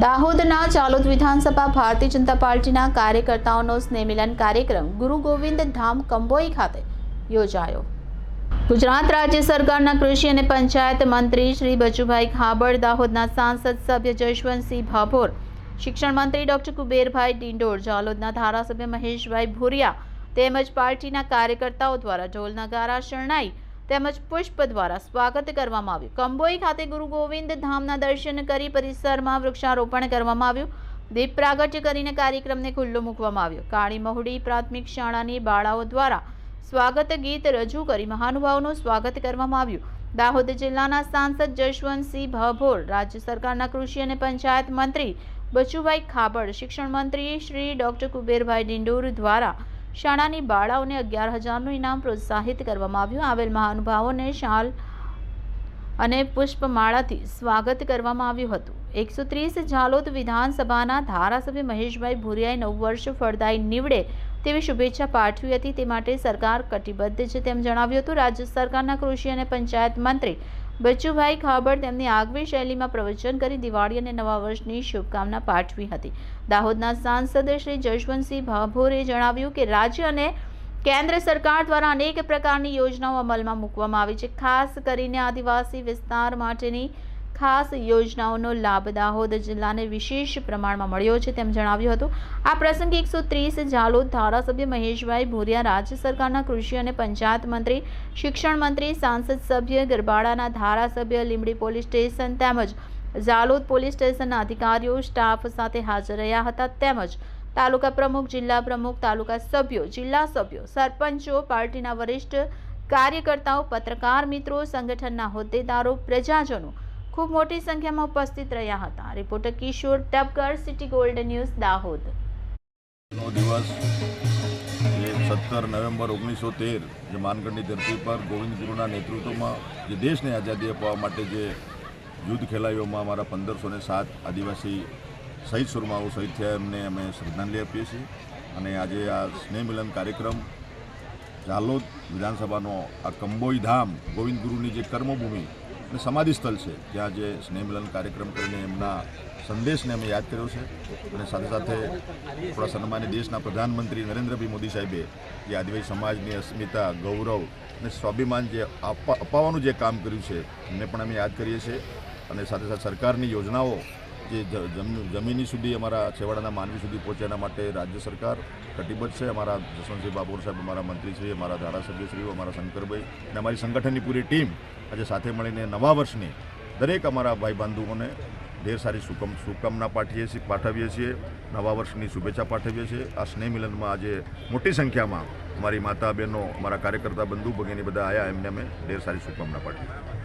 દાહોદના ચાલોદ વિધાનસભા ભારતીય જનતા પાર્ટીના કાર્યકર્તાઓનો સ્નેહમિલન કાર્યક્રમ ગુરુ ગોવિંદ ધામ કંબોઈ ખાતે યોજાયો. ગુજરાત રાજ્ય સરકારના કૃષિ અને પંચાયત મંત્રી શ્રી બચુભાઈ ખાબડ, દાહોદના સાંસદ સભ્ય જશવંતસિંહ ભાભોર, શિક્ષણ મંત્રી ડોક્ટર કુબેરભાઈ ડિંડોર જાલોદના ધારાસભ્ય મહેશભાઈ ભુરિયા તેમજ પાર્ટીના કાર્યકર્તાઓ દ્વારા ઢોલ નગારા શરણાઈ તેમજ પુષ્પ દ્વારા સ્વાગત કરવામાં આવ્યું. કંબોઈ ખાતે ગુરુ ગોવિંદ ધામના દર્શન કરી પરિસરમાં વૃક્ષારોપણ કરવામાં આવ્યું. દીપ પ્રાગટ્ય કરીને કાર્યક્રમને ખુલ્લો મૂકવામાં આવ્યો. કાળી મહુડી પ્રાથમિક શાળાની બાળાઓ દ્વારા સ્વાગત ગીત રજૂ કરી મહાનુભાવોનું સ્વાગત કરવામાં આવ્યું. દાહોદ જિલ્લાના સાંસદ જશવંતસિંહ ભાભોર, રાજ્ય સરકારના કૃષિ અને પંચાયત મંત્રી બચુભાઈ ખાબડ, શિક્ષણ મંત્રી શ્રી ડોક્ટર કુબેરભાઈ ડિંડોર દ્વારા શાળાની બાળાઓને અગિયાર હજારનું ઇનામ પ્રોત્સાહિત કરવામાં આવ્યું. આવેલ મહાનુભાવોને શાલ અને પુષ્પમાળાથી સ્વાગત કરવામાં આવ્યું હતું. એકસો ત્રીસ ઝાલોદ વિધાનસભાના ધારાસભ્ય મહેશભાઈ ભુરિયાએ નવ વર્ષ ફળદાયી નીવડે તેવી શુભેચ્છા પાઠવી હતી. તે માટે સરકાર કટિબદ્ધ છે તેમ જણાવ્યું હતું. રાજ્ય સરકારના કૃષિ અને પંચાયત મંત્રી બચ્ચુભાઈ ખાબડ તેમની આગવી શૈલીમાં પ્રવચન કરી દિવાળી અને નવા વર્ષની શુભકામના પાઠવી હતી. દાહોદના સાંસદ શ્રી જશવંતસિંહ ભાભોરે જણાવ્યું કે રાજ્ય અને કેન્દ્ર સરકાર દ્વારા અનેક પ્રકારની યોજનાઓ અમલમાં મૂકવામાં આવી છે, ખાસ કરીને આદિવાસી વિસ્તાર માટેની ખાસ યોજનાઓનો લાભ દાહોદ જિલ્લાને વિશેષ પ્રમાણમાં મળ્યો છે તેમ જણાવ્યું હતું. આ પ્રસંગે એકસો ત્રીસ ઝાલોદ ધારાસભ્ય મહેશભાઈ ભુરિયા, રાજ્ય સરકારના કૃષિ અને પંચાયત મંત્રી, શિક્ષણ મંત્રી, સાંસદ સભ્ય, ગરબાડાના ધારાસભ્ય, લીંબડી પોલીસ સ્ટેશન તેમજ ઝાલોદ પોલીસ સ્ટેશનના અધિકારીઓ, સ્ટાફ સાથે હાજર રહ્યા હતા તેમજ તાલુકા પ્રમુખ, જિલ્લા પ્રમુખ, તાલુકા સભ્યો, જિલ્લા સભ્યો, સરપંચો, પાર્ટીના વરિષ્ઠ કાર્યકર્તાઓ, પત્રકાર મિત્રો, સંગઠનના હોદ્દેદારો, પ્રજાજનો ખૂબ મોટી સંખ્યામાં ઉપસ્થિત રહ્યા હતા. Reporter Kishor Tapkar, city gold news, Dahod. નો દિવસ એ સત્તર નવેમ્બર ઓગણીસો તેર, જે માનગઢની ધરતી પર ગોવિંદ ગુરુના નેતૃત્વમાં જે દેશને આઝાદી અપાવવા માટે જે યુદ્ધ ખેલાડીઓમાં અમારા પંદરસો ને સાત આદિવાસી શહીદ સુરમાઓ શહીદ થયા એમને અમે શ્રદ્ધાંજલિ આપીએ છીએ. અને આજે આ સ્નેહ મિલન કાર્યક્રમ, ઝાલોદ વિધાનસભાનો આ કંબોઈ ધામ ગોવિંદ ગુરુની જે કર્મભૂમિ અને સમાધિ સ્થળ છે. ત્યાં જે સ્નેહમિલન કાર્યક્રમ કરીને એમના સંદેશને અમે યાદ કર્યો છે. અને સાથે સાથે આપણા સન્માન્ય દેશના પ્રધાનમંત્રી નરેન્દ્રભાઈ મોદી સાહેબે જે આદિવાસી સમાજની અસ્મિતા, ગૌરવ અને સ્વાભિમાન જે અપાવવાનું જે કામ કર્યું છે, એમને પણ અમે યાદ કરીએ છીએ. અને સાથે સાથે સરકારની યોજનાઓ જે જમીની સુધી અમારા છેવાડાના માનવી સુધી પહોંચે એના માટે રાજ્ય સરકાર કટિબદ્ધ છે. અમારા જસવંતસિંહ બાબોર સાહેબ અમારા મંત્રીશ્રી અમારા ધારાસભ્યશ્રીઓ, અમારા શંકરભાઈ અને અમારી સંગઠનની પૂરી ટીમ આજે સાથે મળીને નવા વર્ષની દરેક અમારા ભાઈ બંધુઓને ઢેર સારી શુકમ, શુભકામના પાઠવીએ છીએ પાઠવીએ છીએ, નવા વર્ષની શુભેચ્છા પાઠવીએ છીએ. આ સ્નેહ મિલનમાં આજે મોટી સંખ્યામાં અમારી માતા બહેનો અમારા કાર્યકર્તા બંધુ ભગીની બધા આવ્યા એમને અમે ઢેર સારી શુભકામના પાઠવી